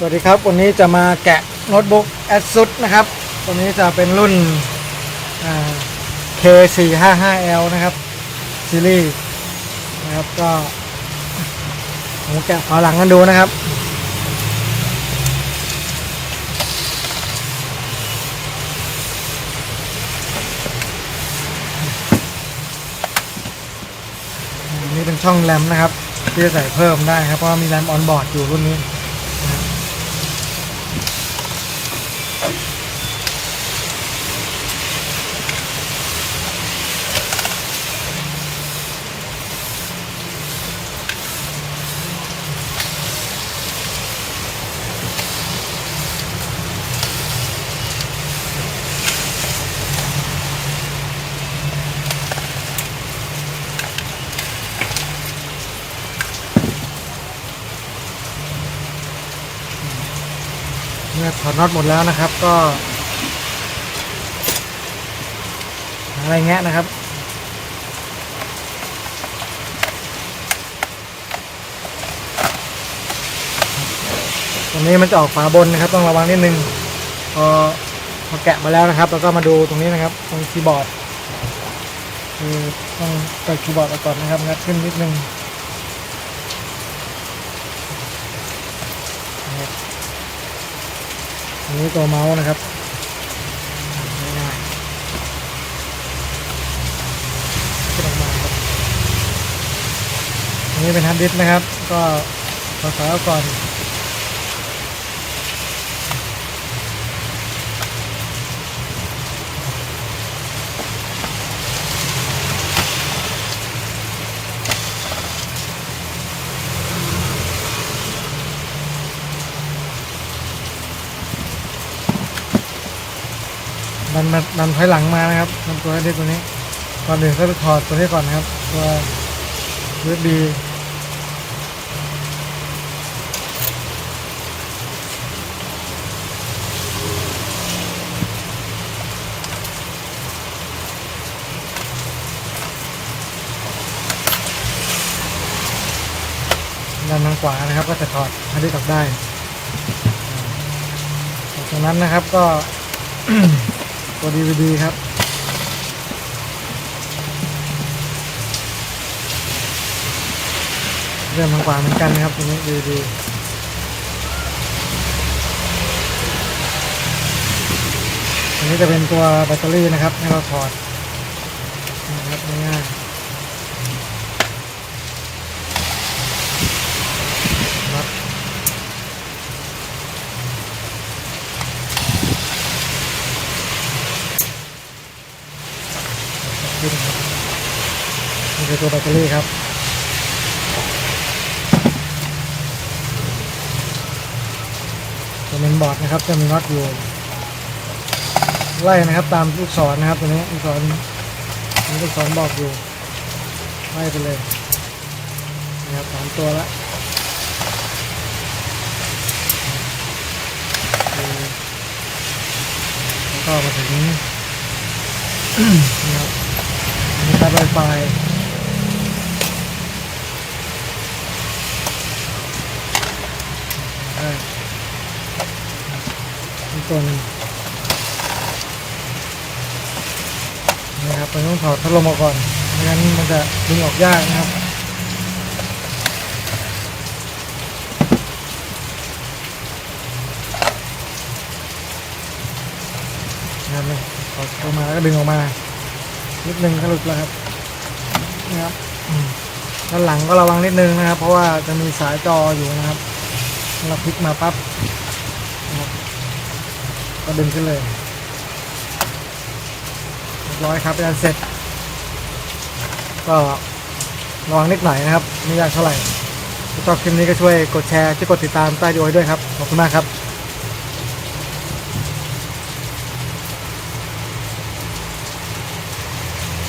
สวัสดีครับ วันนี้จะมาแกะโน้ตบุ๊ก ASUS นะครับ ตัวนี้จะเป็นรุ่น K455L นะครับ ซีรีส์นะครับก็ผมแกะฝาหลังกันดูนะครับอันนี้เป็นช่องแรมนะครับ ที่จะใส่เพิ่มได้ครับ เพราะมีแรมออนบอร์ดอยู่รุ่นนี้ เมื่อถอดน็อตหมดแล้วนะครับ ก็อะไรแงะนะครับตรงนี้มันจะออกฝาบนนะครับ ต้องระวังนิดนึงพอพอแกะมาแล้วนะครับ แล้วก็มาดูตรงนี้นะครับ ตรงคีย์บอร์ดคือต้องเปิดคีย์บอร์ดก่อนนะครับงัดขึ้นนิดนึงนะครับอั นี้ตัวเมาส์นะครับง่ายๆขึ้นออกมาครับอันนี้เป็นฮาร์ดดิสก์นะครับ ก็ขอสายเอก่อน ดันมาดันถอยหลังมานะครับนำตัวให้ได้ตัวนี้ก่อนอื่นก็ไปถอดตัวนี้ก่อนนะครับ ตัว USB ด้านทางขวานะครับ ก็จะถอดให้ได้กลับได้จากนั้นนะครับก็ ตัวดีดีครับ เริ่มทางขวาเหมือนกันนะครับตัวนี้ดีดีอันนี้จะเป็นตัวแบตเตอรี่นะครับให้เราถอดนะครับง่ายๆครับ ขึ้นครับ นี่คือตัวแบตเตอรี่ครับตัวเมนบอร์ดนะครับจะมีน็อตอยู่ไล่นะครับตามลูกศรนะครับตัวนี้ลูกศรมีลูกศรบอกอยู่ไล่ไปเลยนะครับสามตัวละแล้วก็มาถึงนะครับอันนี้ครับไวไฟ ตนนะครับเราต้องถอดพัดลมออกก่อนไม่งั้นมันจะดึงออกยากนะครับนะครับนี่ถอดออกมาแล้วก็ดึงออกมานิดนึงก็หลุดแล้วครับนะครับด้านหลังก็ระวังนิดนึงนะครับ เพราะว่าจะมีสายจออยู่นะครับเราพลิกมาปั๊บนะครับ ก็ดึงขึ้นเลยร้อยครับเป็นอันเสร็จ ก็ระวังนิดหน่อยนะครับ ไม่ยากเท่าไหร่ชอบคลิปนี้ก็ช่วยกดแชร์ช่วยกดติดตามใต้ดีโอด้วยครับ ขอบคุณมากครับ